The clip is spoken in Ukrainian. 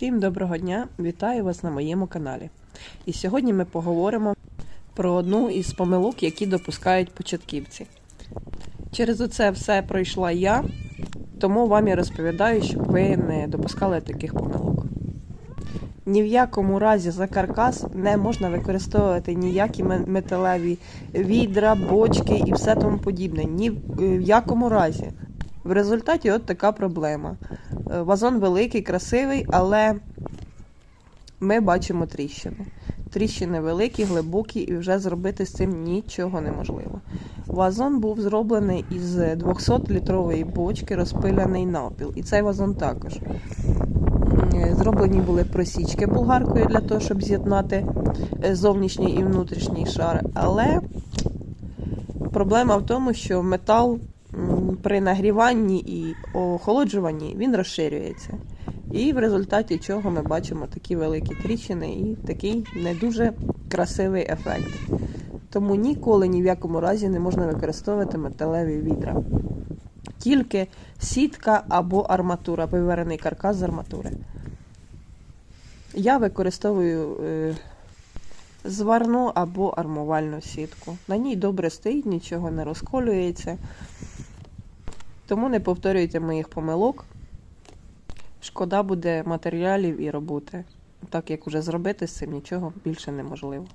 Всім доброго дня! Вітаю вас на моєму каналі. І сьогодні ми поговоримо про одну із помилок, які допускають початківці. Через оце все пройшла я, тому вам і розповідаю, щоб ви не допускали таких помилок. Ні в якому разі за каркас не можна використовувати ніякі металеві відра, бочки і все тому подібне. Ні в в якому разі. В результаті от така проблема. Е, Вазон великий, красивий, але ми бачимо тріщини. Тріщини великі, глибокі, і вже зробити з цим нічого неможливо. Вазон був зроблений із 200-літрової бочки, розпиляний навпіл. І цей вазон також. Зроблені були просічки болгаркою для того, щоб з'єднати е, зовнішній і внутрішній шар. Але проблема в тому, що метал при нагріванні і охолоджуванні він розширюється. І в результаті чого ми бачимо такі великі тріщини і такий не дуже красивий ефект. Тому ніколи ні в якому разі не можна використовувати металеві відра. Тільки сітка або арматура, виварений каркас з арматури. Я використовую е, зварну або армувальну сітку. На ній добре стоїть, нічого не розколюється. Тому не повторюйте моїх помилок. Шкода буде матеріалів і роботи, так як уже зробити з цим нічого більше неможливо.